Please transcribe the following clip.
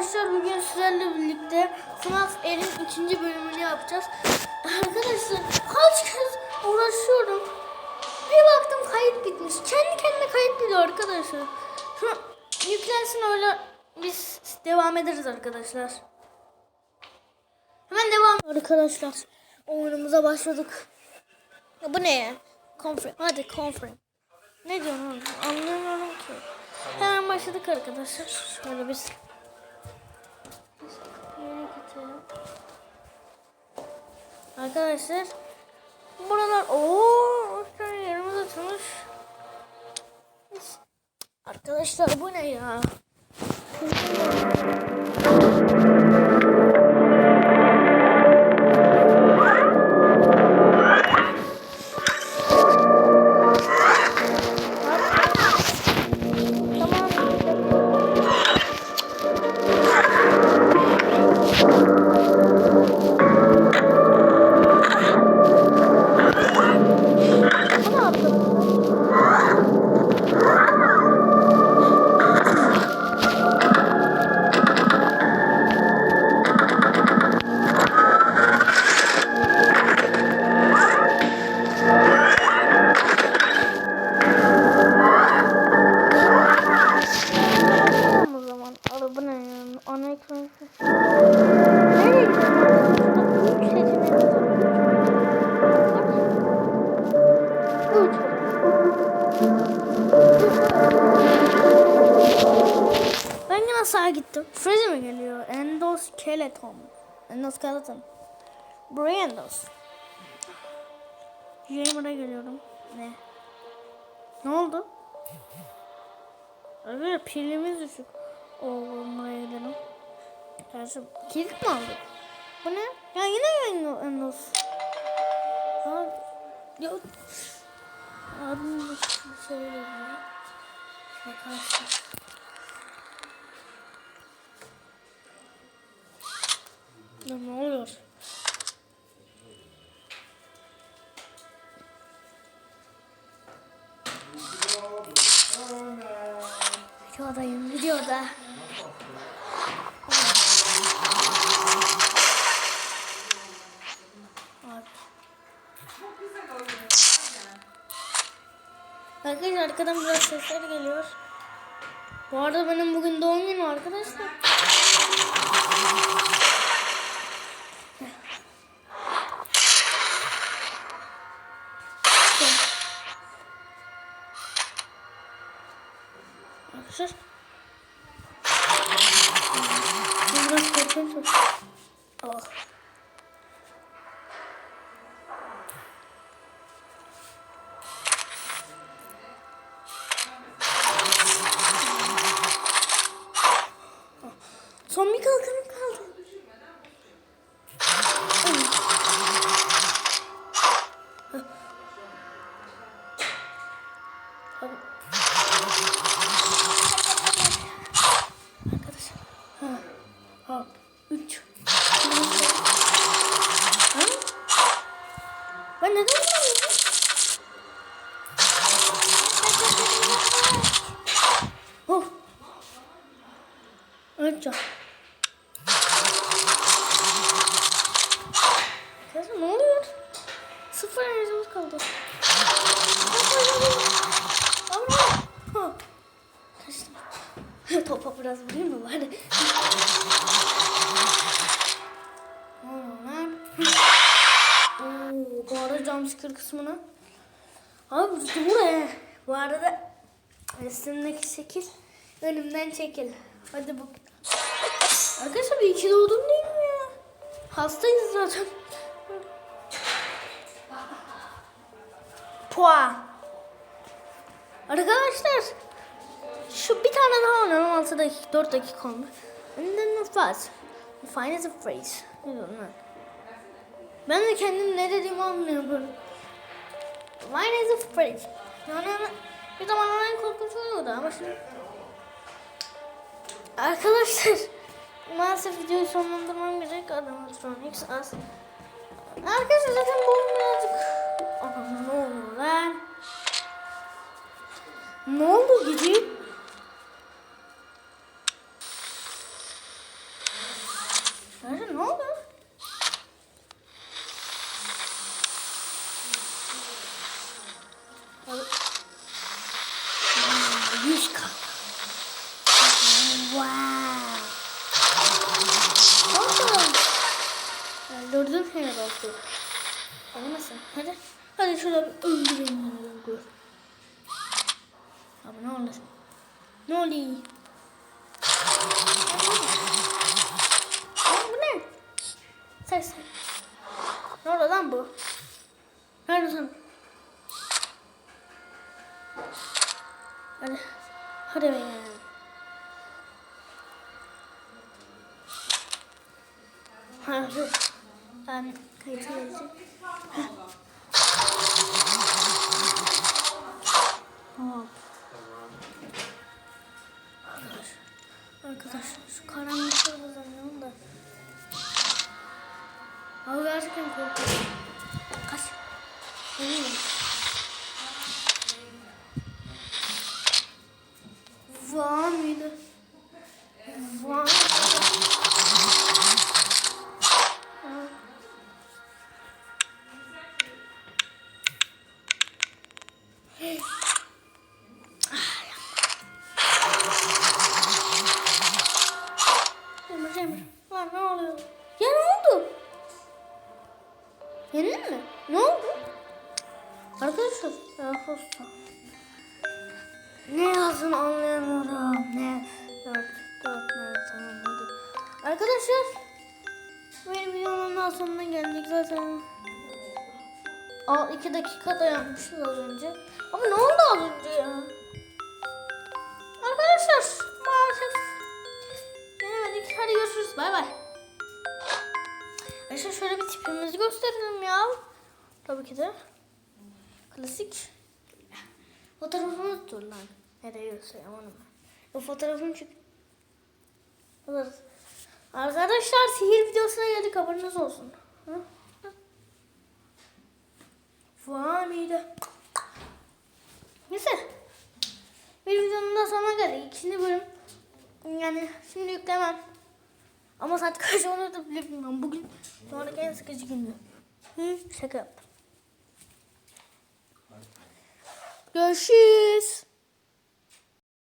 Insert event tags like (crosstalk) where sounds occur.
Arkadaşlar bugün sizlerle birlikte FNAF Er'in ikinci bölümünü yapacağız. Arkadaşlar kaç kez uğraşıyorum. Bir baktım kayıt bitmiş. Kendi kendine kayıt bitiyor arkadaşlar. Şu yüklensin öyle biz devam ederiz arkadaşlar. Hemen devam arkadaşlar. Oyunumuza başladık. Ya bu ne ya? Konferans. Hadi konferans. Ne diyorsun oğlum? Anlamıyorum ki. Hemen başladık arkadaşlar. Şöyle biz. Arkadaşlar. Buralar. ooo Yerimiz açılmış. Arkadaşlar bu ne ya? Yine sağa gittim. Freddy mi geliyor? Endoskeleton. Endoskeleton. Brandos. Gamer'a geliyorum. Ne? Ne oldu? Evet pilimiz düşük. Oo buraya gidelim. Tersi kilit mi aldık? Bu ne? Ya yine mi Endo- Endos? Ya, de bir şey veriyor. Arkadaşlar. Ne oluyor? Videodayım, videoda. Arkadaşlar arkadan biraz sesler geliyor. Bu arada benim bugün doğum günüm arkadaşlar. Ben Biraz korkuyorum. Oh. Neden bulamıyorum? Oh. Önce. Kızım ne oluyor? Sıfır enerjimiz kaldı. Ama. Ha. Kaçtım. (laughs) Topa biraz vurayım mı bari? Bu arada jumpscare kısmını. Abi dur buraya. Bu arada üstündeki şekil önümden çekil. Hadi bu. Arkadaşlar bir iki doğdum değil mi ya? Hastayız zaten. Pua. Arkadaşlar şu bir tane daha oynayalım 6 dakika 4 dakika olmuş. And then the fast. Define as a phrase. Ne diyorum lan? Ben de kendim ne dediğimi anlıyorum. Define as a phrase. Yani bir zamanlar en korkunç oluyordu ama şimdi... Arkadaşlar (laughs) maalesef videoyu sonlandırmam gerek. Animatronics az. Arkadaşlar zaten birazcık... Aha ne oluyor lan? Ne oldu gideyim? Seni dostum. Olmasın. Hadi. Hadi şurada bir öldüreyim. Abi ne olur. Ne oluyor? Bu ne? Sen. Ne oldu lan bu? Neredesin? Hadi. Hadi be. Ha dur. Ben kayıt edeceğim. Hop. Arkadaş. Arkadaş şu karanlıkta uzanıyorum da. Cemre. Lan ne oluyor? Ya ne oldu? Yenildin mi? Ne oldu? Arkadaşlar. Hosta. Ne yazın anlayamıyorum. Ne? Dört, dört, ne? Tamam hadi. Arkadaşlar. Benim videomun daha sonuna geldik zaten. Aa, iki dakika dayanmışız az önce. Ama ne oldu az önce ya? Görüşürüz. Bay bay. Arkadaşlar şöyle bir tipimizi gösterelim ya. Tabii ki de. Klasik. Fotoğrafımız dur lan. Nereye göstereyim onu ben. O fotoğrafını çık. Alırız. Arkadaşlar sihir videosuna geldik haberiniz olsun. Hı? Vaniydi. Neyse. Bir videonun da sonuna geldik. İkinci bölüm. Yani şimdi yüklemem. Ama saat kaç onu da bile bilmiyorum. Bugün sonraki en sıkıcı gündü. Hı, şaka yaptım. Görüşürüz.